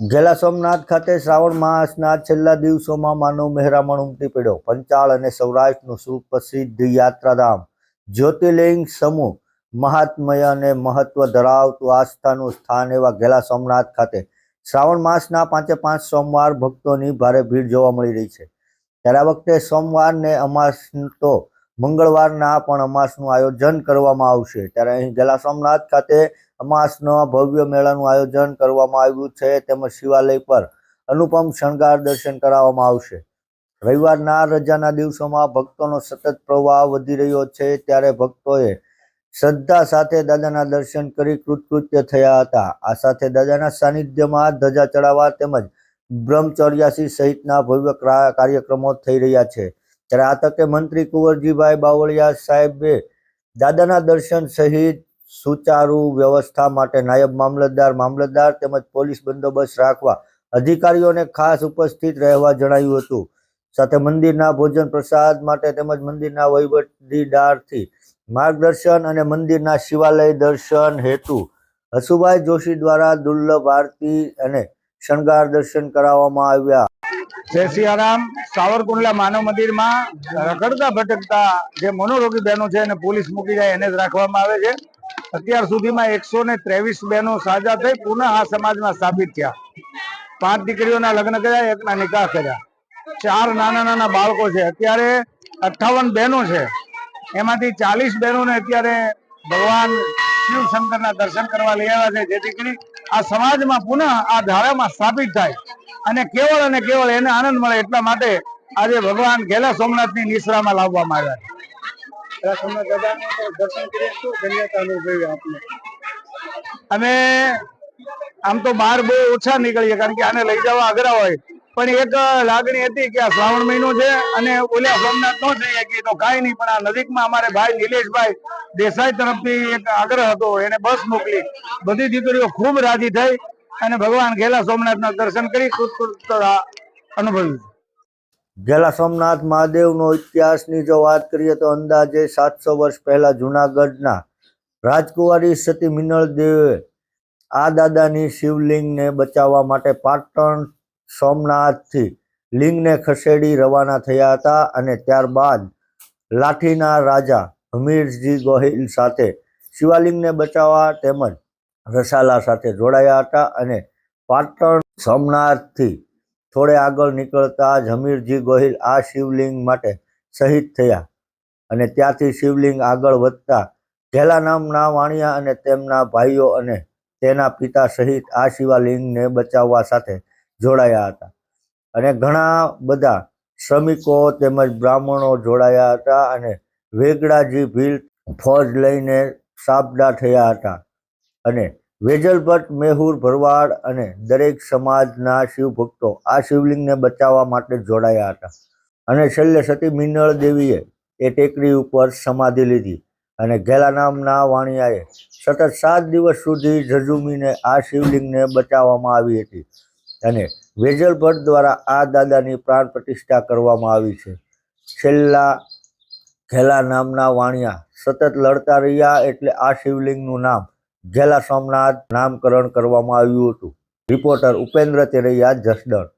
ગેલા સોમનાથ ખાતે શ્રાવણ માસના છેલ્લા દિવસોમાં માનવ મહેરામણ ઉમટી પડ્યો. પંચાળ અને સૌરાષ્ટ્રનું સુપ્રસિદ્ધ યાત્રાધામ જ્યોતિર્લિંગ સમૂહ મહાત્મય અને મહત્વ ધરાવતું આસ્થાનું સ્થાન એવા ગેલા સોમનાથ ખાતે શ્રાવણ માસના પાંચે પાંચ સોમવાર ભક્તોની ભારે ભીડ જોવા મળી રહી છે. ત્યારે વખતે સોમવારને અમાસ તો મંગળવારના પણ અમાસનું આયોજન કરવામાં આવશે. ત્યારે અહીં ગેલા સોમનાથ ખાતે અમાસના ભવ્ય મેળાનું આયોજન કરવામાં આવ્યું છે. તેમજ શિવાલય પર અનુપમ શણગાર દર્શન કરાવવામાં આવશે. રવિવારના રજાના દિવસોમાં ભક્તોનો સતત પ્રવાહ વધી રહ્યો છે. ત્યારે ભક્તોએ શ્રદ્ધા સાથે દાદાના દર્શન કરી કૃતકૃત્ય થયા હતા. આ સાથે દાદાના સાનિધ્યમાં ધજા ચડાવવા તેમજ બ્રહ્મચર્યાસી સહિતના ભવ્ય ક્રા- કાર્યક્રમો થઈ રહ્યા છે. ત્યારે આ તકે મંત્રી કુંવરજીભાઈ બાવળિયા સાહેબે દાદાના દર્શન સહિત સુચારુ વ્યવસ્થા માટે નાયબ મામલતદાર મામલતદાર તેમજ પોલીસ બંદોબસ્ત રાખવા અધિકારીઓને ખાસ ઉપસ્થિત રહેવા જણાવ્યું હતું. સાથે મંદિરના ભોજન પ્રસાદ માટે તેમજ મંદિરના વહીવટીદારથી માર્ગદર્શન અને મંદિરના શિવાલય દર્શન હેતુ હસુભાઈ જોશી દ્વારા દુર્લભ આરતી અને શણગાર દર્શન કરાવવામાં આવ્યા. જય સિયારામ. સાવરકુંડલા માનવ મંદિરમાં રખડતા ભટકતા જે મનોરોગી બહેનો છે એને પોલીસ મૂકી જાય, એને જ રાખવામાં આવે છે. અત્યાર સુધીમાં એકસો ને ત્રેવીસ બહેનો સાજા થઈ, પુનઃ આ સમાજમાં સ્થાપિત થયા. પાંચ દીકરીઓના લગ્ન કર્યા, એકના નિકાહ કર્યા. ચાર નાના નાના બાળકો છે. અત્યારે અઠ્ઠાવન બહેનો છે. એમાંથી ચાલીસ બહેનોને અત્યારે ભગવાન શિવશંકર શંકરના દર્શન કરવા લઈ આવ્યા છે. જેથી કરી આ સમાજમાં પુનઃ આ ધારામાં સ્થાપિત થાય. અને કેવળ અને કેવળ એને આનંદ મળે એટલા માટે આજે ભગવાન ઘેલા સોમનાથની નિશ્રામાં લાવવામાં આવ્યા અમે આમ તો બહાર બહુ ઓછા નીકળીએ કારણ કે આને લઈ જવા અઘરા હોય. પણ એક લાગણી હતી કે આ શ્રાવણ મહિનો છે અને ઓલા સોમનાથ નો જઈએ કે તો કાંઈ નહીં પણ આ નજીકમાં અમારે ભાઈ નિલેશભાઈ દેસાઈ તરફથી એક આગ્રહ હતો એને બસ મોકલી. બધી દીકરીઓ ખૂબ રાજી થઈ. અને ભગવાન ઘેલા સોમનાથના દર્શન કરી કૃતકૃતતા ગેલા સોમનાથ મહાદેવનો ઇતિહાસની જો વાત કરીએ તો અંદાજે સાતસો વર્ષ પહેલા જુનાગઢના રાજકુમારી સતી મિનળ દેવે આ દાદાની શિવલિંગને બચાવવા માટે પાટણ સોમનાથથી લિંગને ખસેડી રવાના થયા હતા અને ત્યારબાદ લાઠીના રાજા હમીરજી ગોહિલ સાથે શિવાલિંગને બચાવવા તેમજ રસાલા સાથે જોડાયા હતા અને પાટણ સોમનાથથી થોડે આગળ નીકળતા જ હમીરજી ગોહિલ આ શિવલિંગ માટે શહીદ થયા અને ત્યાંથી શિવલિંગ આગળ વધતા ઘેલા નામના વાણિયા અને તેમના ભાઈઓ અને તેના પિતા સહિત આ શિવાલિંગને બચાવવા સાથે જોડાયા હતા. અને ઘણા બધા શ્રમિકો તેમજ બ્રાહ્મણો જોડાયા હતા અને વેગડાજી ભીલ ફોજ લઈને સાબદા થયા હતા. અને વેજલભટ્ટ, મેહુર ભરવાડ અને દરેક સમાજના શિવભક્તો આ શિવલિંગને બચાવવા માટે જોડાયા હતા. અને છેલ્લે સતી મિનળ દેવીએ એ ટેકરી ઉપર સમાધિ લીધી અને ઘેલા નામના વાણિયાએ સતત સાત દિવસ સુધી ઝઝુમીને આ શિવલિંગને બચાવવામાં આવી હતી અને વેજલભટ્ટ દ્વારા આ દાદાની પ્રાણ પ્રતિષ્ઠા કરવામાં આવી છે. છેલ્લા ઘેલા નામના વાણિયા સતત લડતા રહ્યા એટલે આ શિવલિંગનું નામ ઘેલા સોમનાથ નામકરણ કરવામાં આવ્યું હતું. રિપોર્ટર ઉપેન્દ્ર તેરૈયા જસદણ.